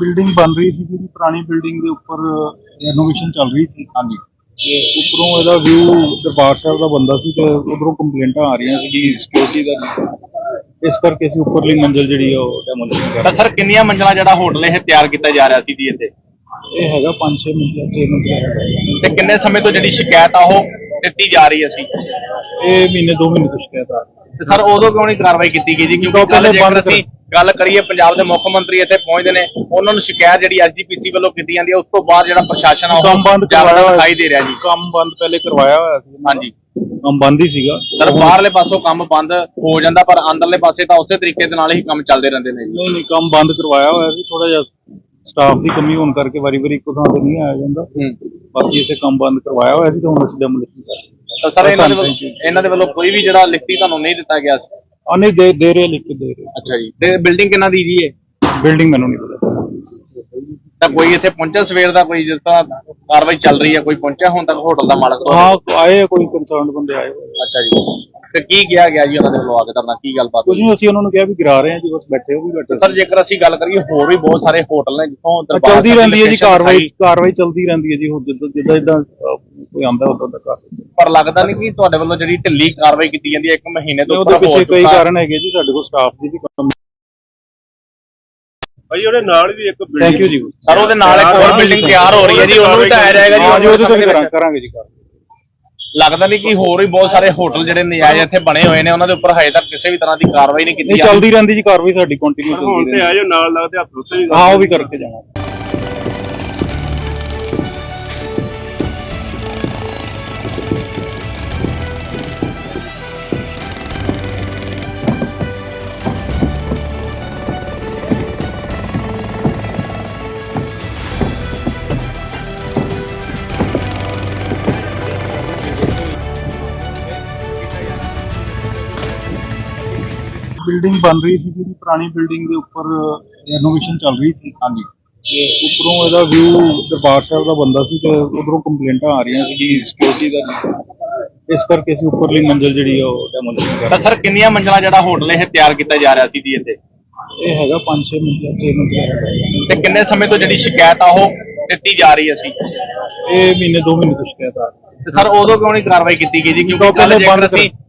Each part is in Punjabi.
ਬਿਲਡਿੰਗ ਬਣ ਰਹੀ ਸੀ ਜਿਹੜੀ ਪੁਰਾਣੀ ਬਿਲਡਿੰਗ ਦੇ ਉੱਪਰ ਰੈਨੋਵੇਸ਼ਨ ਚੱਲ ਰਹੀ ਸੀ। ਹਾਂਜੀ। ਤੇ ਉੱਪਰੋਂ ਇਹਦਾ ਵਿਊ ਦਰਬਾਰ ਸਾਹਿਬ ਦਾ ਬੰਦਾ ਸੀ ਤੇ ਉਧਰੋਂ ਕੰਪਲੇਂਟਾਂ ਆ ਰਹੀਆਂ ਸੀ ਕਿ ਸਿਕਿਉਰਿਟੀ ਦਾ। ਇਸ ਕਰਕੇ ਅਸੀਂ ਉੱਪਰਲੀ ਮੰਜ਼ਿਲ ਜਿਹੜੀ ਆ ਉਹ ਡੈਮੋਲੀਸ਼ਨ ਕਰ ਤਾਂ ਸਰ ਕਿੰਨੀਆਂ ਮੰਜ਼ਲਾਂ ਜਿਹੜਾ ਹੋਟਲ ਇਹ ਤਿਆਰ ਕੀਤਾ ਜਾ ਰਿਹਾ ਸੀ ਜੀ ਇੱਥੇ? ਇਹ ਹੈਗਾ 5-6 ਮੰਜ਼ਿਲ 6 ਮੰਜ਼ਿਲ। ਤੇ ਕਿੰਨੇ ਸਮੇਂ ਤੋਂ ਜਿਹੜੀ ਸ਼ਿਕਾਇਤ ਆ ਉਹ ਦਿੱਤੀ ਜਾ ਰਹੀ ਸੀ। ਇਹ ਮਹੀਨੇ ਦੋ ਮਹੀਨੇ ਤੋਂ ਸ਼ਿਕਾਇਤ ਆ ਰਹੀ। ਤੇ ਸਰ ਉਦੋਂ ਕਿਉਂ ਨਹੀਂ ਕਾਰਵਾਈ ਕੀਤੀ ਗਈ ਜੀ? ਕਿਉਂਕਿ ਪਹਿਲੇ ਬੰਦ ਅਸੀਂ ਗੱਲ ਕਰੀਏ ਪੰਜਾਬ ਦੇ ਮੁੱਖ ਮੰਤਰੀ ਇੱਥੇ ਪਹੁੰਚਦੇ ਨੇ ਉਹਨਾਂ ਨੂੰ ਸ਼ਿਕਾਇਤ ਜਿਹੜੀ ਐਸਜੀਪੀਸੀ ਵੱਲੋਂ ਕੀਤੀ ਜਾਂਦੀ ਹੈ ਉਸ ਤੋਂ ਬਾਅਦ ਜਿਹੜਾ ਪ੍ਰਸ਼ਾਸਨ ਆ ਕੰਮ ਬੰਦ ਕਰਵਾਇਆ ਦਿਖਾਈ ਦੇ ਰਿਹਾ ਜੀ। ਕੰਮ ਬੰਦ ਪਹਿਲੇ ਕਰਵਾਇਆ ਹੋਇਆ ਸੀ। ਹਾਂਜੀ। ਕੰਮ ਬੰਦ ਹੀ ਸੀਗਾ। ਸਰ ਬਾਹਰਲੇ ਪਾਸੋਂ ਕੰਮ ਬੰਦ ਹੋ ਜਾਂਦਾ ਪਰ ਅੰਦਰਲੇ ਪਾਸੇ ਤਾਂ ਉਸੇ ਤਰੀਕੇ ਦੇ ਨਾਲ ਹੀ ਕੰਮ ਚੱਲਦੇ ਰਹਿੰਦੇ ਨੇ ਨਹੀਂ ਨਹੀਂ ਕੰਮ ਬੰਦ ਕਰਵਾਇਆ ਹੋਇਆ ਸੀ। ਥੋੜਾ ਜਿਹਾ ਸਟਾਫ ਦੀ ਕਮੀ ਹੋਣ ਕਰਕੇ ਵਾਰੀ-ਵਾਰੀ ਇੱਕੋ ਥਾਂ ਤੇ ਨਹੀਂ ਆਇਆ ਜਾਂਦਾ। ਹੂੰ। ਬਾਕੀ ਇਸੇ ਕੰਮ ਬੰਦ ਕਰਵਾਇਆ ਹੋਇਆ ਸੀ ਤੇ ਹੁਣ ਅਸੀਂ ਡੈਮੋਲੀਸ਼ਨ ਕਰ ਰਹੇ ਹਾਂ। ਤਾਂ ਸਰ ਇਹਨਾਂ ਦੇ ਵੱਲੋਂ. ਇਹਨਾਂ ਦੇ ਵੱਲੋਂ ਕੋਈ ਵੀ ਜਿਹੜਾ ਲਿਖਤੀ ਤੁਹਾਨੂੰ ਨਹੀਂ ਦਿੱਤਾ ਗਿਆ ਸੀ? ਆ ਨਹੀਂ ਦੇ ਦੇ ਰਹੇ ਲਿਖ ਕੇ ਦੇ ਰਹੇ। ਅੱਛਾ ਜੀ। ਤੇ ਬਿਲਡਿੰਗ ਕਿੰਨਾ ਦੀ ਜੀ ਹੈ ਬਿਲਡਿੰਗ ਮੈਨੂੰ ਨਹੀਂ ਪਤਾ। ਤਾਂ ਕੋਈ ਇੱਥੇ ਪਹੁੰਚਿਆ ਸਵੇਰ ਦਾ ਕੋਈ ਜਿਸ ਤਰ੍ਹਾਂ ਕਾਰਵਾਈ ਚੱਲ ਰਹੀ ਹੈ ਕੋਈ ਪਹੁੰਚਿਆ ਹੁਣ ਤੱਕ ਹੋਟਲ ਦਾ ਮਾਲਕ? ਹਾਂ ਆਏ ਕੋਈ ਕੰਸਰਨਡ ਬੰਦੇ ਆਏ। ਅੱਛਾ ਜੀ। ਤੇ ਕੀ ਕਿਹਾ ਗਿਆ ਜੀ ਉਹਨਾਂ ਦੇ ਵੱਲੋਂ ਆ ਕੇ ਤੁਹਾਡਾ ਕੀ ਗੱਲਬਾਤ ਕੁਝ ਨਹੀਂ ਅਸੀਂ ਉਹਨਾਂ ਨੂੰ ਕਿਹਾ ਵੀ ਗਿਰਾ ਰਹੇ ਹਾਂ ਜੀ ਬਸ ਬੈਠੇ ਹੋ ਵੀ ਬੈਠੇ ਸਰ ਜੇਕਰ ਅਸੀਂ ਗੱਲ ਕਰੀਏ ਹੋਰ ਵੀ ਬਹੁਤ ਸਾਰੇ ਹੋਟਲ ਨੇ ਜਿੱਥੋਂ ਦਰਬਾਰ ਚੱਲਦੀ ਸਾਹਿਬ ਰਹਿੰਦੀ ਹੈ ਜੀ location ਕਾਰਵਾਈ ਕਾਰਵਾਈ ਚੱਲਦੀ ਰਹਿੰਦੀ ਹੈ ਜੀ ਹੁਣ ਜਿੱਦਾਂ ਜਿੱਦਾਂ ਜਿੱਦਾਂ ਅਹ, ਕੋਈ ਆਂਦਾ ਉਦੋਂ ਦਾ ਕਰ ਪਰ ਲੱਗਦਾ ਨਹੀਂ ਕਿ ਤੁਹਾਡੇ ਵੱਲੋਂ ਜਿਹੜੀ ਢਿੱਲੀ ਕਾਰਵਾਈ ਕੀਤੀ ਜਾਂਦੀ ਹੈ ਇੱਕ ਮਹੀਨੇ ਤੋਂ ਉਹਦੇ ਉੱਪਰ ਹੋ ਪਿੱਛੇ ਕਈ। ਕਾਰਨ ਹੈਗੇ ਜੀ ਸਾਡੇ ਕੋਲ ਸਟਾਫ ਦੀ ਵੀ ਕੰਮ ਭਾਈ ਉਹਦੇ ਨਾਲ ਵੀ ਇੱਕ ਥੈਂਕ ਯੂ ਜੀ। ਸਰ ਉਹਦੇ ਨਾਲ ਇੱਕ ਹੋਰ ਬਿਲਡਿੰਗ ਤਿਆਰ ਹੋ ਰਹੀ ਹੈ ਜੀ ਉਹਨੂੰ ਵੀ ਢਾਇਆ ਜਾਏਗਾ ਹਾਂ ਜੀ ਜੀ ਉਹਦੇ ਤੇ ਵੀ ਕਰਾਂ- ਕਰਾਂਗੇ ਜੀ ਕਾਰਵਾਈ ਲੱਗਦਾ ਨਹੀਂ ਕਿ ਹੋਰ ਵੀ ਬਹੁਤ ਸਾਰੇ ਹੋਟਲ ਜਿਹੜੇ ਨਜਾਇਜ਼ ਇੱਥੇ ਬਣੇ ਹੋਏ ਨੇ ਉਹਨਾਂ ਦੇ ਉੱਪਰ ਹਜੇ ਤੱਕ ਕਿਸੇ ਵੀ ਤਰ੍ਹਾਂ ਦੀ ਕਾਰਵਾਈ ਨਹੀਂ ਕੀਤੀ ਨਹੀਂ ਜਾ ਰਹੀ। ਚੱਲਦੀ ਰਹਿੰਦੀ ਜੀ ਕਾਰਵਾਈ ਸਾਡੀ ਕੰਟੀਨਿਊ ਹੁਣ ਚੱਲਦੀ ਤੇ ਰਹਿੰਦੀ। ਆਜੋ ਨਾਲ ਲੱਗਦੇ ਹੱਥ ਉੱਤੇ ਵੀ ਹਾਂ ਉਹ ਵੀ ਕਰਕੇ ਜਾਵਾਂਗੇ। ਬਿਲਡਿੰਗ ਬਣ ਰਹੀ ਸੀ ਜਿਹੜੀ ਪੁਰਾਣੀ ਬਿਲਡਿੰਗ ਦੇ ਉੱਪਰ ਰੈਨੋਵੇਸ਼ਨ ਚੱਲ ਰਹੀ ਸੀ। ਹਾਂਜੀ। ਤੇ ਉੱਪਰੋਂ ਇਹਦਾ ਵਿਊ ਦਰਬਾਰ ਸਾਹਿਬ ਦਾ ਬੰਦਾ ਸੀ ਤੇ ਉਧਰੋਂ ਕੰਪਲੇਂਟਾਂ ਆ ਰਹੀਆਂ ਸੀ ਕਿ ਸਿਕਿਉਰਿਟੀ ਦਾ ਇਸ ਕਰਕੇ ਅਸੀਂ ਉੱਪਰਲੀ ਮੰਜ਼ਿਲ ਜਿਹੜੀ ਆ ਉਹ ਡੈਮੋਲੀਸ਼ਨ ਕਰ ਤਾਂ ਸਰ ਕਿੰਨੀਆਂ ਮੰਜ਼ਲਾਂ ਜਿਹੜਾ ਹੋਟਲ ਇਹ ਤਿਆਰ ਕੀਤਾ ਜਾ ਰਿਹਾ ਸੀ ਜੀ ਇੱਥੇ? ਇਹ ਹੈਗਾ 5-6 ਮੰਜ਼ਿਲ 6 ਮੰਜ਼ਿਲ। ਤੇ ਕਿੰਨੇ ਸਮੇਂ ਤੋਂ ਜਿਹੜੀ ਸ਼ਿਕਾਇਤ ਆ ਉਹ ਦਿੱਤੀ ਜਾ ਰਹੀ ਸੀ ਇਹ ਮਹੀਨੇ ਦੋ ਮਹੀਨੇ ਤੋਂ ਸ਼ਿਕਾਇਤ ਆ। ਤੇ ਸਰ ਉਦੋਂ ਕਿਉਂ ਨਹੀਂ ਕਾਰਵਾਈ ਕੀਤੀ ਗਈ ਜੀ? ਕਿਉਂਕਿ ਪਹਿਲੇ ਬੰਦ ਅਸੀਂ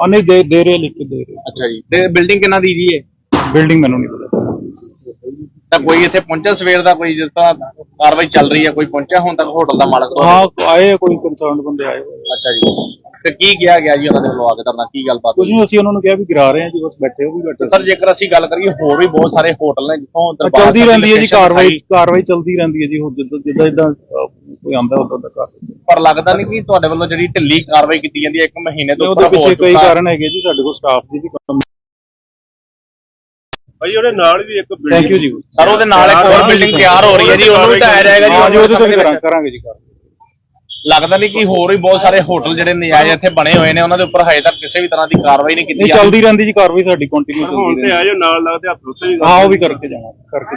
ਆ ਨਹੀਂ ਦੇ ਦੇ ਰਹੇ ਲਿਖ ਕੇ ਦੇ ਰਹੇ। ਅੱਛਾ ਜੀ। ਤੇ ਬਿਲਡਿੰਗ ਕਿੰਨਾ ਦੀ ਜੀ ਹੈ ਬਿਲਡਿੰਗ ਮੈਨੂੰ ਨਹੀਂ ਪਤਾ। ਤਾਂ ਕੋਈ ਇੱਥੇ ਪਹੁੰਚਿਆ ਸਵੇਰ ਦਾ ਕੋਈ ਜਿਸ ਤਰ੍ਹਾਂ ਕਾਰਵਾਈ ਚੱਲ ਰਹੀ ਹੈ ਕੋਈ ਪਹੁੰਚਿਆ ਹੁਣ ਤੱਕ ਹੋਟਲ ਦਾ ਮਾਲਕ ਹਾਂ ਆਏ ਆ ਕੋਈ ਕੰਸਰਨਡ ਬੰਦੇ ਆਏ ਹੋਏ ਆ। ਅੱਛਾ ਜੀ। ਤੇ ਕੀ ਕਿਹਾ ਗਿਆ ਜੀ ਉਹਨਾਂ ਦੇ ਵੱਲੋਂ ਆ ਕੇ ਤੁਹਾਡਾ ਕੀ ਗੱਲਬਾਤ ਕੁਝ ਨਹੀਂ ਅਸੀਂ ਉਹਨਾਂ ਨੂੰ ਕਿਹਾ ਵੀ ਗਿਰਾ ਰਹੇ ਹਾਂ ਜੀ ਬਸ ਬੈਠੇ ਹੋ ਵੀ ਬੈਠੇ ਸਰ ਜੇਕਰ ਅਸੀਂ ਗੱਲ ਕਰੀਏ ਹੋਰ ਵੀ ਬਹੁਤ ਸਾਰੇ ਹੋਟਲ ਨੇ ਜਿੱਥੋਂ ਦਰਬਾਰ ਚੱਲਦੀ ਸਾਹਿਬ ਰਹਿੰਦੀ ਹੈ ਜੀ location ਕਾਰਵਾਈ ਕਾਰਵਾਈ ਚੱਲਦੀ ਰਹਿੰਦੀ ਹੈ ਜੀ ਹੁਣ ਜਿੱਦਾਂ ਜਿੱਦਾਂ ਜਿੱਦਾਂ ਅਹ, ਕੋਈ ਆਂਦਾ ਉਦੋਂ ਦਾ ਕਰ ਰਹੇ ਪਰ ਲੱਗਦਾ ਨਹੀਂ ਕਿ ਤੁਹਾਡੇ ਵੱਲੋਂ ਜਿਹੜੀ ਢਿੱਲੀ ਕਾਰਵਾਈ ਕੀਤੀ ਜਾਂਦੀ ਹੈ ਇੱਕ ਮਹੀਨੇ ਤੋਂ ਉਹਦੇ ਉੱਪਰ ਹੋ ਪਿੱਛੇ ਕਈ ਚੁੱਕਾ। ਕਾਰਨ ਹੈਗੇ ਜੀ ਸਾਡੇ ਕੋਲ ਸਟਾਫ ਦੀ ਵੀ ਕੰਮ ਭਾਈ ਉਹਦੇ ਨਾਲ ਵੀ ਇੱਕ ਥੈਂਕ ਯੂ ਜੀ। ਸਰ ਉਹਦੇ ਨਾਲ ਇੱਕ ਹੋਰ ਬਿਲਡਿੰਗ ਤਿਆਰ ਹੋ ਰਹੀ ਹੈ ਜੀ ਉਹਨੂੰ ਵੀ ਢਾਇਆ ਜਾਏਗਾ ਜੀ। ਹਾਂ ਜੀ ਉਹਦੇ ਤੇ ਵੀ ਕਰਾਂ- ਕਰਾਂਗੇ ਜੀ ਕਾਰਵਾਈ। ਲੱਗਦਾ ਨਹੀਂ ਕਿ ਹੋਰ ਵੀ ਬਹੁਤ ਸਾਰੇ ਹੋਟਲ ਜਿਹੜੇ ਨਜਾਇਜ਼ ਇੱਥੇ ਬਣੇ ਹੋਏ ਨੇ ਉਹਨਾਂ ਦੇ ਉੱਪਰ ਹਜੇ ਤੱਕ ਕਿਸੇ ਵੀ ਤਰ੍ਹਾਂ ਦੀ ਕਾਰਵਾਈ ਨਹੀਂ ਕੀਤੀ ਨਹੀਂ ਜਾ ਰਹੀ ਚੱਲਦੀ ਰਹਿੰਦੀ ਜੀ ਕਾਰਵਾਈ ਸਾਡੀ ਕੰਟੀਨਿਊ ਹੁਣ ਚੱਲਦੀ ਤੇ ਰਹਿੰਦੀ। ਆਜੋ ਨਾਲ ਲੱਗਦੇ ਹੱਥ ਉੱਤੇ ਵੀ ਹਾਂ ਉਹ ਵੀ ਕਰਕੇ ਜਾਵਾਂਗੇ ਕਰਕੇ